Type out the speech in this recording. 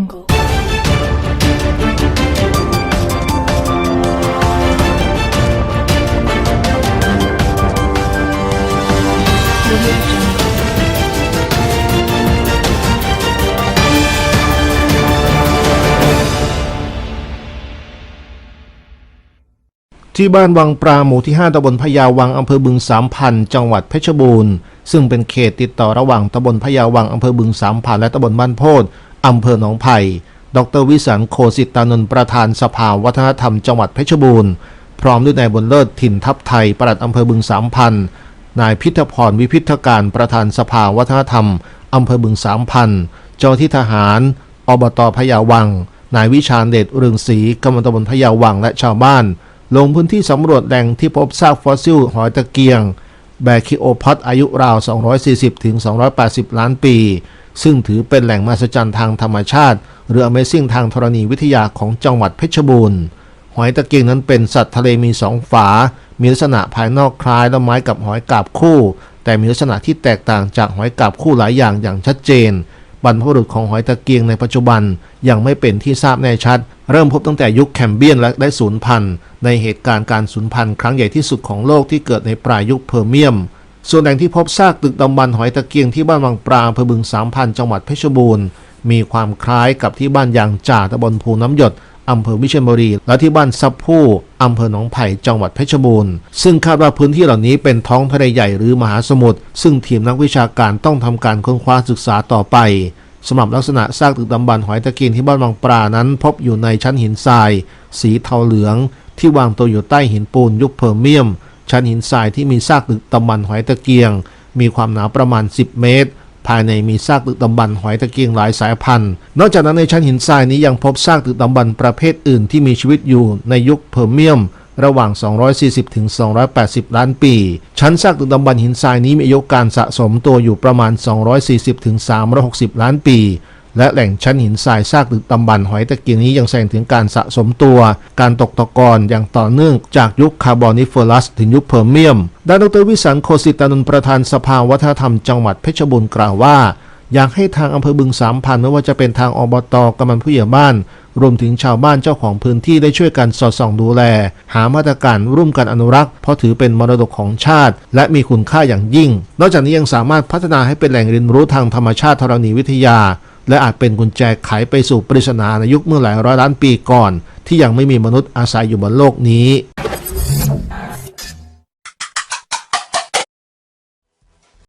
jungle. Jungle. ที่บ้านวังปราหมู่ที่ 5ตำบลพญาวังอำเภอบึงสามพัน จังหวัดเพชรบูรณ์ ซึ่งเป็นเขตติดต่อระหว่างตำบลพญาวังอำเภอบึงสามพัน และตำบลบ้านโพธ อำเภอหนองไผ่ ดรวิสันโคสิตานนท์ประธานสภาวัฒนธรรมจังหวัดเพชรบูรณ์ พร้อมด้วยนายบุญเลิศถิ่นทัพไทยปลัดอำเภอบึงสามพัน นายพิทพรวิพิธการประธานสภาวัฒนธรรมอำเภอบึงสามพันเจ้าที่ทหาร อบตพญาวัง นายวิชาเดชเรืองศรีกำมลตบลพญาวังและชาวบ้าน ลงพื้นที่สำรวจแหล่งที่พบซากฟอสซิลหอยตะเกียง แบคิโอพัดอายุราว 240-280 ล้านปี ซึ่งถือเป็นแหล่งมหัศจรรย์ทางธรรมชาติ หรือ Amazing ทางธรณีวิทยาของจังหวัดเพชรบูรณ์ หอยตะเกียงนั้นเป็นสัตว์ทะเลมีสองฝา มีลักษณะภายนอกคล้ายละไม้กับหอยกาบคู่ แต่มีลักษณะที่แตกต่างจากหอยกาบคู่หลายอย่างอย่างชัดเจน บรรพบุรุษของหอยตะเกียงในปัจจุบันยังไม่เป็นที่ทราบแน่ชัด เริ่มพบตั้งแต่ยุคแคมเบียนและได้สูญพันธุ์ในเหตุการณ์การสูญพันธุ์ครั้งใหญ่ที่สุดของโลกที่เกิดในปลายยุคเพอร์เมียม ส่วนแหล่งที่พบซากตึกดำบรรหอยตะเกียงที่บ้านวังปราอำเภอบึงสามพันจังหวัดเพชรบูรณ์มีความคล้ายกับที่บ้านยางจ่าตำบลภูน้ำหยดอำเภอวิเชียรบุรี และที่บ้านซับผู้อำเภอหนองไผ่จังหวัดเพชรบูรณ์ ซึ่งคาดว่าพื้นที่เหล่านี้เป็นท้องทะเลใหญ่หรือมหาสมุทรซึ่งทีมนักวิชาการต้องทำการค้นคว้าศึกษาต่อไปสำหรับลักษณะซากตึกดำบรรหอยตะเกียงที่บ้านวังปรานั้น พบอยู่ในชั้นหินทราย สีเทาเหลือง ที่วางตัวอยู่ใต้หินปูนยุคเพอร์เมียม ชั้นหินทรายที่มีซากตึกดำบรรพ์หอยตะเกียง มีความหนาประมาณ 10 เมตร ภายในมีซากตึกดำบรรพ์หอยตะเกียงหลายสายพันธุ์ นอกจากนั้นในชั้นหินทรายนี้ยังพบซากตึกดำบรรพ์ประเภทอื่นที่มีชีวิตอยู่ในยุคเพอร์เมียมระหว่าง 240 ถึง 280 ล้านปี ชั้นซากตึกดำบรรพ์หินทรายนี้มีอายุการสะสมตัวอยู่ประมาณ 240 ถึง 360 ล้านปี และแหล่งชั้นหินทรายซากตึกดำบรรหอยตะเกียงนี้ยังแสดงถึงการสะสมตัว การตกตะกอนอย่างต่อเนื่องจากยุคคาร์บอนิเฟอรัสถึงยุคเพอร์เมียม ด้านดรวิสันโคสิตานนประธานสภาวัฒนธรรมจังหวัดเพชรบูรณ์กล่าวว่า อยากให้ทางอำเภอบึงสามพันไม่ว่าจะเป็นทางอบตกำนันผู้ใหญ่บ้าน รวมถึงชาวบ้านเจ้าของพื้นที่ได้ช่วยกันสอดส่องดูแล หามาตรการร่วมกันอนุรักษ์ เพราะถือเป็นมรดกของชาติ และมีคุณค่าอย่างยิ่ง นอกจากนี้ยังสามารถพัฒนาให้เป็นแหล่งเรียนรู้ทางธรรมชาติธรณีวิทยา และอาจเป็นกุญแจไขไปสู่ปริศนาในยุคเมื่อหลายร้อยล้านปีก่อน ที่ยังไม่มีมนุษย์อาศัยอยู่บนโลกนี้